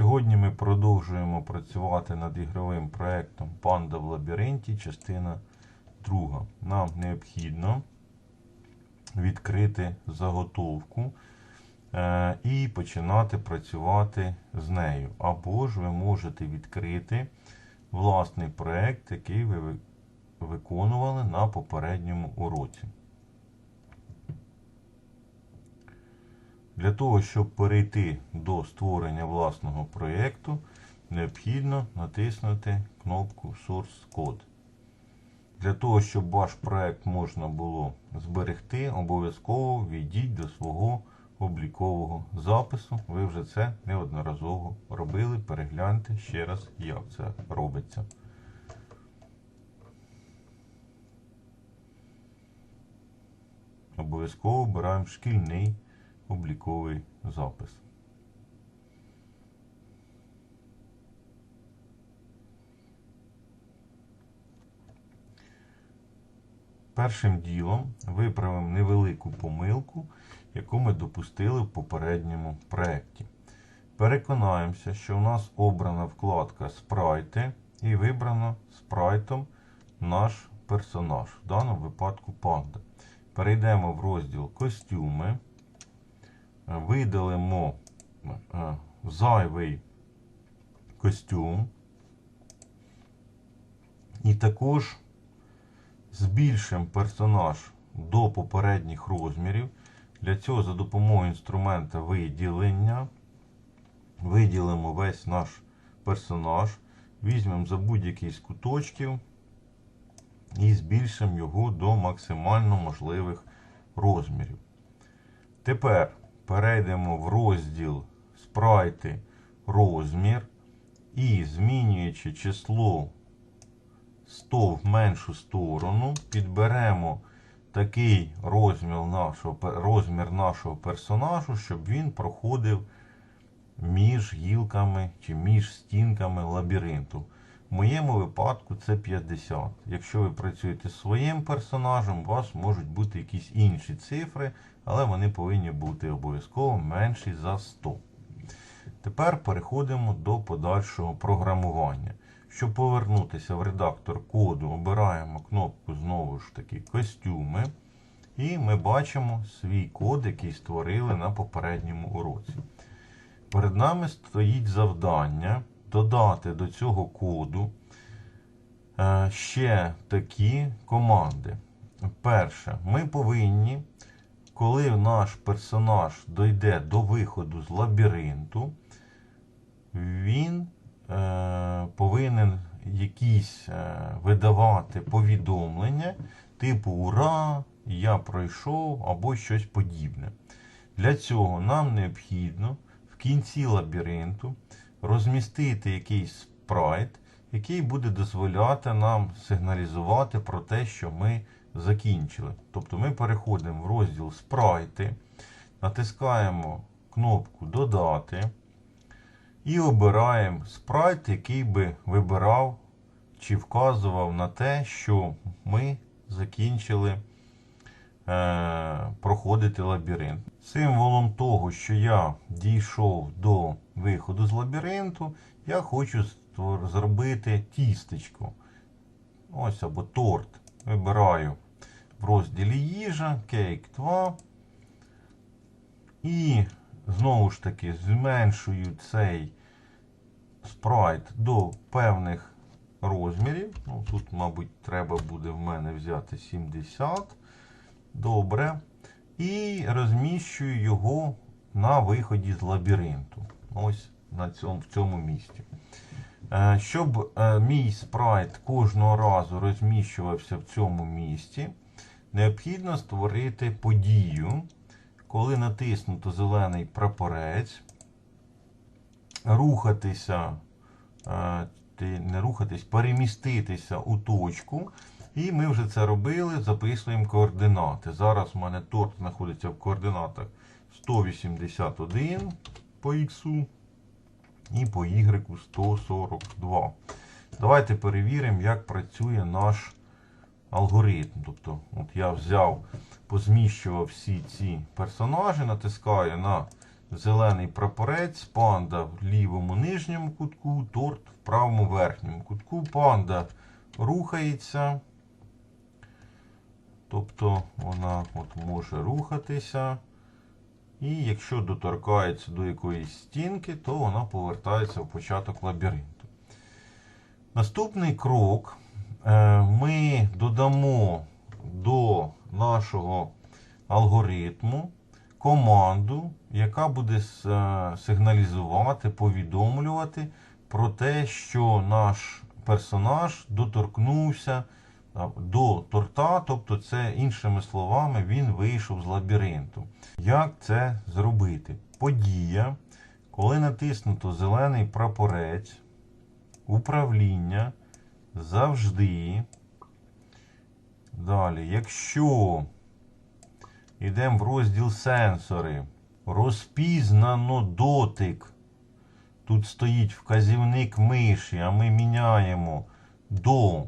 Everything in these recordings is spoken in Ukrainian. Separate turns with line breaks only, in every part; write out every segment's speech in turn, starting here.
Сьогодні ми продовжуємо працювати над ігровим проєктом Панда в лабіринті, частина друга. Нам необхідно відкрити заготовку е, і починати працювати з нею. Або ж ви можете відкрити власний проєкт, який ви- виконували на попередньому уроці. Для того, щоб перейти до створення власного проєкту, необхідно натиснути кнопку Source Code. Для того, щоб ваш проєкт можна було зберегти, обов'язково війдіть до свого облікового запису. Ви вже це неодноразово робили. Перегляньте ще раз, як це робиться. Обов'язково обираємо шкільний обліковий запис. Першим ділом виправимо невелику помилку, яку ми допустили в попередньому проєкті. Переконаємося, що у нас обрана вкладка Спрайти і вибрано спрайтом наш персонаж, в даному випадку панда. Перейдемо в розділ Костюми, видалимо е, зайвий костюм. І також збільшимо персонаж до попередніх розмірів. Для цього за допомогою інструмента виділення виділимо весь наш персонаж, візьмемо за будь-який з куточків і збільшимо його до максимально можливих розмірів. Тепер перейдемо в розділ спрайти розмір і змінюючи число 100 в меншу сторону, підберемо такий розмір нашого, розмір нашого персонажу, щоб він проходив між гілками чи між стінками лабіринту. В моєму випадку це 50. Якщо ви працюєте зі своїм персонажем, у вас можуть бути якісь інші цифри, але вони повинні бути обов'язково менші за 100. Тепер переходимо до подальшого програмування. Щоб повернутися в редактор коду, обираємо кнопку знову ж таки костюми. І ми бачимо свій код, який створили на попередньому уроці. Перед нами стоїть завдання додати до цього коду е, ще такі команди. Перше, ми повинні, коли наш персонаж дойде до виходу з лабіринту, він е, повинен якісь е, видавати повідомлення, типу Ура! Я пройшов або щось подібне. Для цього нам необхідно в кінці лабіринту розмістити якийсь спрайт, який буде дозволяти нам сигналізувати про те, що ми закінчили. Тобто ми переходимо в розділ спрайти, натискаємо кнопку Додати і обираємо спрайт, який би вибирав чи вказував на те, що ми закінчили е, проходити лабіринт. Символом того, що я дійшов до виходу з лабіринту, я хочу зробити тістечко. Ось або торт. Вибираю в розділі їжа, кейк 2. І знову ж таки зменшую цей спрайт до певних розмірів. Ну, тут, мабуть, треба буде в мене взяти 70. Добре. І розміщую його на виході з лабіринту. Ось на цьому, в цьому місці. Е, Щоб е, мій спрайт кожного разу розміщувався в цьому місці, необхідно створити подію, коли натиснуто зелений прапорець, рухатися, е, не рухатись, переміститися у точку. І ми вже це робили, записуємо координати. Зараз у мене торт знаходиться в координатах 181 по х і по y 142. Давайте перевіримо, як працює наш алгоритм. Тобто, от я взяв, позміщував всі ці персонажі, натискаю на зелений прапорець, панда в лівому нижньому кутку, торт в правому верхньому кутку. Панда рухається. Тобто вона от може рухатися. І якщо доторкається до якоїсь стінки, то вона повертається в початок лабіринту. Наступний крок е, ми додамо до нашого алгоритму команду, яка буде е, сигналізувати, повідомлювати про те, що наш персонаж доторкнувся до торта, тобто це іншими словами, він вийшов з лабіринту. Як це зробити? Подія, коли натиснуто зелений прапорець, управління завжди. Далі, якщо йдемо в розділ сенсори, розпізнано дотик. Тут стоїть вказівник миші, а ми міняємо до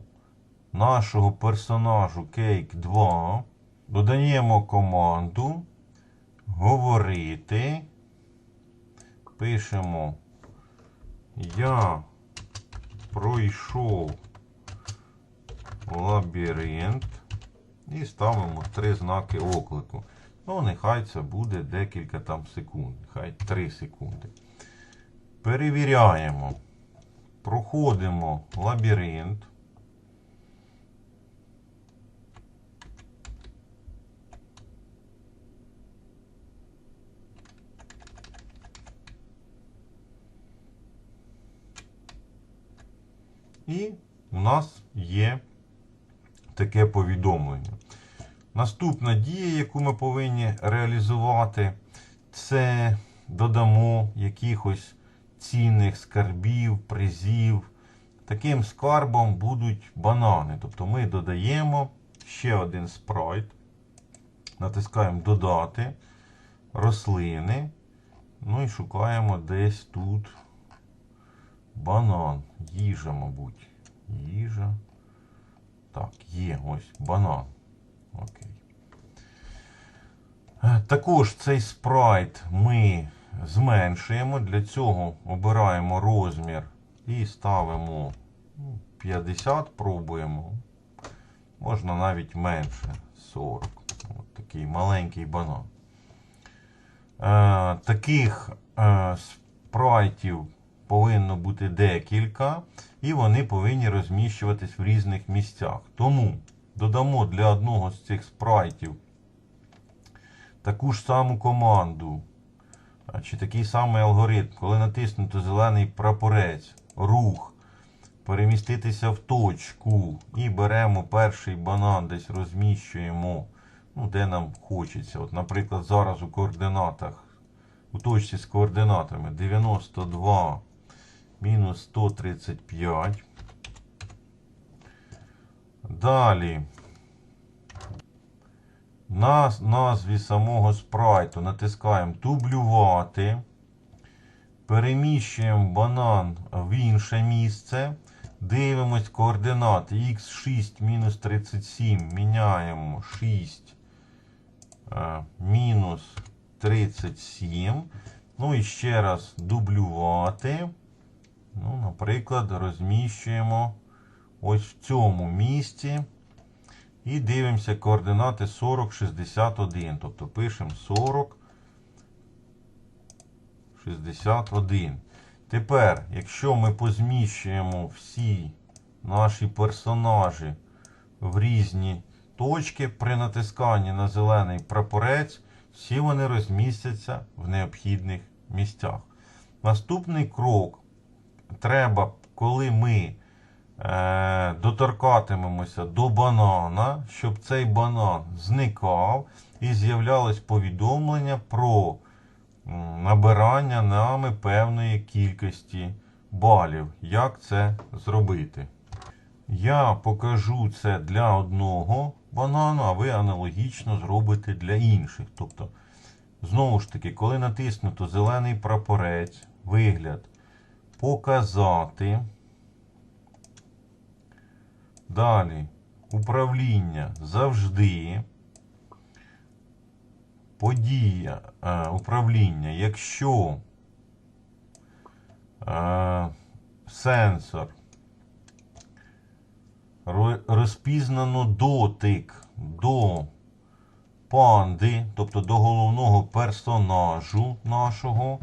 нашого персонажу Cake 2. Додаємо команду говорити. Пишемо Я пройшов лабіринт і ставимо три знаки оклику. Ну, нехай це буде декілька там секунд, нехай 3 секунди. Перевіряємо. Проходимо лабіринт. І у нас є таке повідомлення. Наступна дія, яку ми повинні реалізувати, це додамо якихось цінних скарбів, призів. Таким скарбом будуть банани. Тобто ми додаємо ще один спрайт, натискаємо Додати, рослини. Ну і шукаємо десь тут банан. Їжа, мабуть. Їжа. Так, є ось банан. Окей. Е, Також цей спрайт ми зменшуємо. Для цього обираємо розмір і ставимо ну, 50, пробуємо. Можна навіть менше 40. От такий маленький банан. Е, таких е, спрайтів повинно бути декілька, і вони повинні розміщуватись в різних місцях. Тому додамо для одного з цих спрайтів таку ж саму команду, чи такий самий алгоритм, коли натиснуто зелений прапорець, рух, переміститися в точку і беремо перший банан, десь розміщуємо, ну, де нам хочеться. От, наприклад, зараз у координатах, у точці з координатами 92 мінус 135. Далі. На назві самого спрайту натискаємо дублювати. Переміщуємо банан в інше місце. Дивимось координати x6 мінус 37. Міняємо 6 е, мінус 37. Ну і ще раз дублювати. Ну, наприклад, розміщуємо ось в цьому місці. І дивимося координати 40, 61. Тобто пишемо 40, 61. Тепер, якщо ми позміщуємо всі наші персонажі в різні точки при натисканні на зелений прапорець, всі вони розмістяться в необхідних місцях. Наступний крок треба, коли ми е, доторкатимемося до банана, щоб цей банан зникав і з'являлось повідомлення про набирання нами певної кількості балів. Як це зробити? Я покажу це для одного банану, а ви аналогічно зробите для інших. Тобто, знову ж таки, коли натиснуто зелений прапорець, вигляд показати. Далі управління завжди. подія е, управління, якщо е, сенсор розпізнано дотик до панди, тобто до головного персонажу нашого,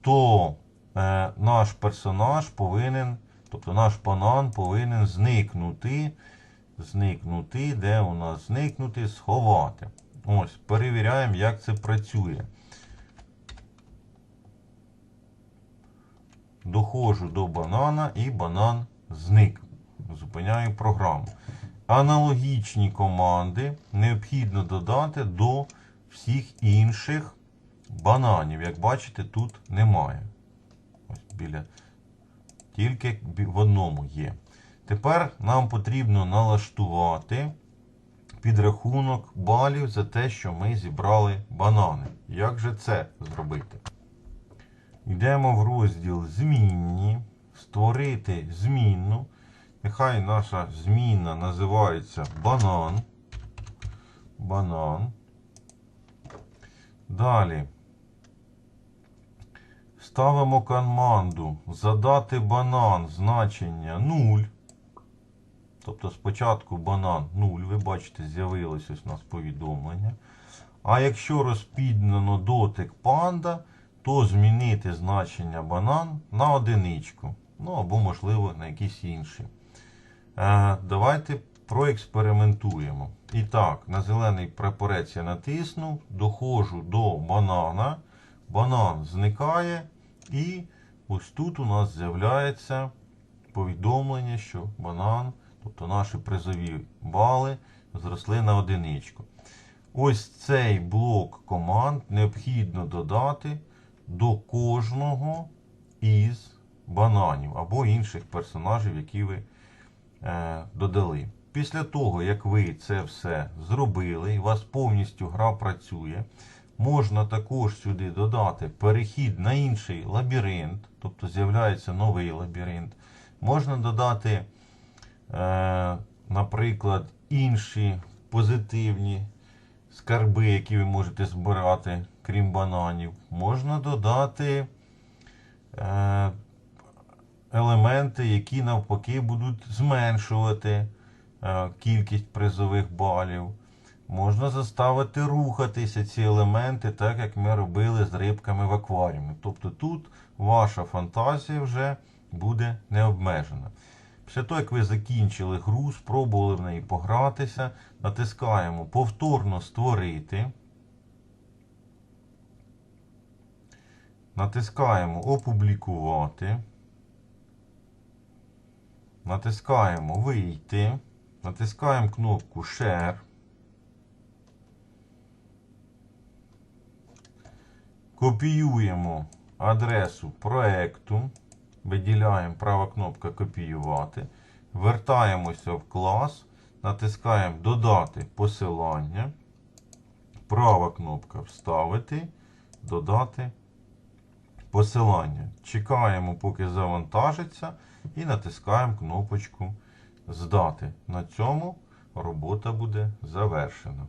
то е, наш персонаж повинен, тобто наш банан повинен зникнути. Зникнути, де у нас зникнути, сховати. Ось, перевіряємо, як це працює. Доходжу до банана і банан зник. Зупиняю програму. Аналогічні команди необхідно додати до всіх інших бананів. Як бачите, тут немає. Біля. Тільки в одному є. Тепер нам потрібно налаштувати підрахунок балів за те, що ми зібрали банани. Як же це зробити? Йдемо в розділ Змінні, створити змінну. Нехай наша змінна називається банан. Банан. Далі. Ставимо команду задати банан значення 0. Тобто спочатку банан 0, ви бачите, з'явилось ось у нас повідомлення. А якщо розпіднено дотик панда, то змінити значення банан на одиничку. Ну або, можливо, на якісь інші. Е, давайте проекспериментуємо. І так, на зелений прапорець я натиснув, доходжу до банана. Банан зникає, і ось тут у нас з'являється повідомлення, що банан, тобто наші призові бали, зросли на одиничку. Ось цей блок команд необхідно додати до кожного із бананів або інших персонажів, які ви е, додали. Після того, як ви це все зробили, і у вас повністю гра працює, можна також сюди додати перехід на інший лабіринт, тобто з'являється новий лабіринт. Можна додати, е, наприклад, інші позитивні скарби, які ви можете збирати, крім бананів. Можна додати е, елементи, які навпаки будуть зменшувати е, кількість призових балів. Можна заставити рухатися ці елементи, так як ми робили з рибками в акваріумі. Тобто тут ваша фантазія вже буде необмежена. Після того, як ви закінчили гру, спробували в неї погратися, натискаємо повторно створити. Натискаємо опублікувати. Натискаємо вийти. Натискаємо кнопку Share. Копіюємо адресу проекту. Виділяємо права кнопка копіювати. Вертаємося в клас. Натискаємо Додати посилання. Права кнопка Вставити. Додати посилання. Чекаємо, поки завантажиться, і натискаємо кнопочку Здати. На цьому робота буде завершена.